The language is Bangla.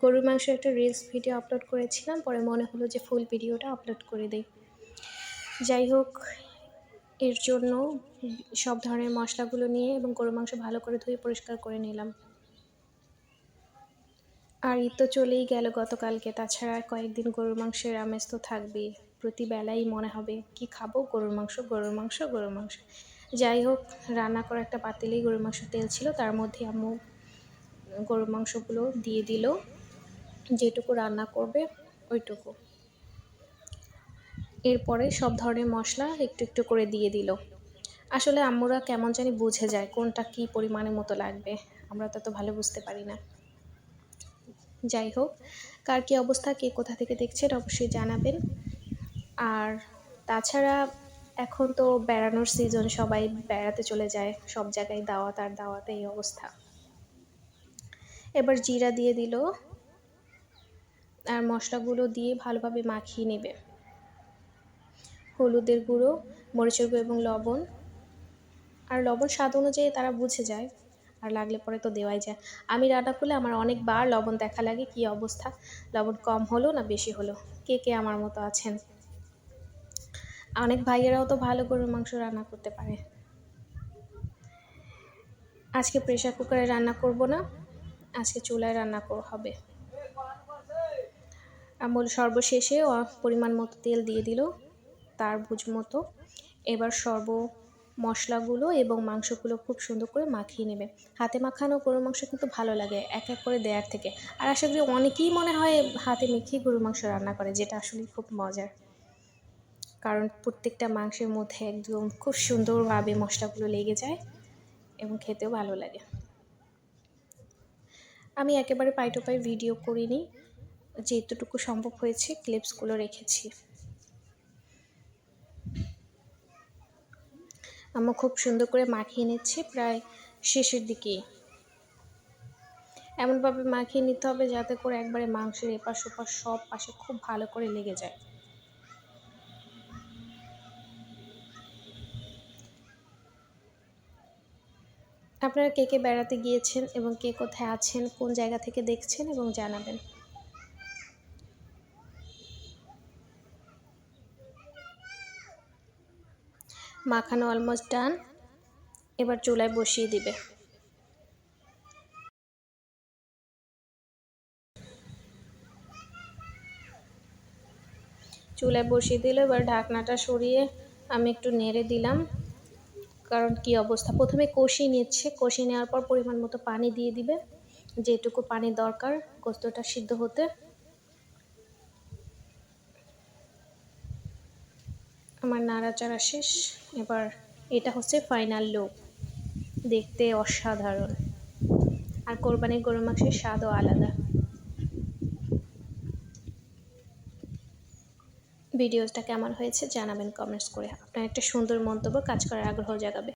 গরুর মাংস একটা রিলস ভিডিও আপলোড করেছিলাম, পরে মনে হলো যে ফুল ভিডিওটা আপলোড করে দিই। যাই হোক, এর জন্য সব ধরনের মশলাগুলো নিয়ে এবং গরু মাংস ভালো করে ধুয়ে পরিষ্কার করে নিলাম। আর ঈদ তো চলেই গেল গতকালকে, তাছাড়া কয়েকদিন গরুর মাংসের আমেজ তো থাকবেই। প্রতি বেলাই মনে হবে, কি খাব? গরুর মাংস গরুর মাংস গরুর মাংস। যাই হোক, রান্না করা একটা পাতিলেই গরুর মাংস তেল ছিল, তার মধ্যে আম্মু গরুর মাংসগুলো দিয়ে দিল। যেটুকু রান্না করবে, ওইটুকু। এরপরে সব ধরনের মশলা একটু একটু করে দিয়ে দিল। আসলে আম্মুরা কেমন জানি বুঝে যায় কোনটা কি পরিমাণের মতো লাগবে, আমরা তো ভালো বুঝতে পারি না। যাই হোক, কার কী অবস্থা, কে কোথা থেকে দেখছেন অবশ্যই জানাবেন। আর তাছাড়া এখন তো বেড়ানোর সিজন সবাই বেড়াতে চলে যায়, সব জায়গায় দাওয়াত আর দাওয়াতে এই অবস্থা। এবার জিরা দিয়ে দিল। আর মশলাগুলো দিয়ে ভালোভাবে মাখিয়ে নেবে। হলুদের গুঁড়ো, মরিচের গুঁড়ো এবং লবণ। আর লবণ স্বাদ অনুযায়ী তারা বুঝে যায়, আর লাগলে পরে তো দেওয়াই যায়। আমি রান্না করলে আমার অনেকবার লবণ দেখা লাগে, কি অবস্থা? লবণ কম হলো না বেশি হলো? কে কে আমার মতো আছেন? অনেক ভাইয়েরাও তো ভালো গরুর মাংস রান্না করতে পারে। আজকে প্রেশার কুকারে রান্না করব না, আজকে চুলায় রান্না হবে। আমল সর্বশেষে পরিমাণ মতো তেল দিয়ে দিল তার বুঝ মতো। এবার সর্ব মশলাগুলো এবং মাংসগুলো খুব সুন্দর করে মাখিয়ে নেবে। হাতে মাখানো গরুর মাংস কিন্তু ভালো লাগে এক এক করে দেওয়ার থেকে। আর আশা করি অনেকেই মনে হয় হাতে মেখেই গরুর মাংস রান্না করে, যেটা আসলে খুব মজার। কারণ প্রত্যেকটা মাংসের মধ্যে একদম খুব সুন্দরভাবে মশলাগুলো লেগে যায় এবং খেতেও ভালো লাগে। আমি একেবারে পাই ভিডিও করিনি। যেতটুকু সম্ভব হয়েছে ক্লিপসগুলো রেখেছি। আম্মু খুব সুন্দর করে মাখিয়ে নিচ্ছে, প্রায় শেষের দিকে। এমনভাবে মাখিয়ে নিতে হবে যাতে করে একবারে মাংসের এপাশ ওপাশ সব পাশে খুব ভালো করে লেগে যায়। আপনারা কে কে বেড়াতে গিয়েছেন এবং কে কোথায় আছেন, কোন জায়গা থেকে দেখছেন এবং জানাবেন। মাখানো অলমোস্ট ডান এবার চুলায় বসিয়ে দিবে। চুলায় বসিয়ে দিল, এবার ঢাকনাটা সরিয়ে আমি একটু নেড়ে দিলাম। কারণ কি অবস্থা? প্রথমে কষিয়ে নিচ্ছে, কষিয়ে নেওয়ার পর পরিমাণ মতো পানি দিয়ে দিবে। যেটুকু পানি দরকার গোস্তটা সিদ্ধ হতে। আমার নাড়াচাড়া শেষ। এবার এটা হচ্ছে ফাইনাল লুক দেখতে অসাধারণ। আর কোরবানির গরু মাংসের স্বাদও আলাদা। ভিডিওটা কেমন হয়েছে জানাবেন কমেন্টস করে। আপনার একটা সুন্দর মন্তব্য কাজ করার আগ্রহ জাগাবে।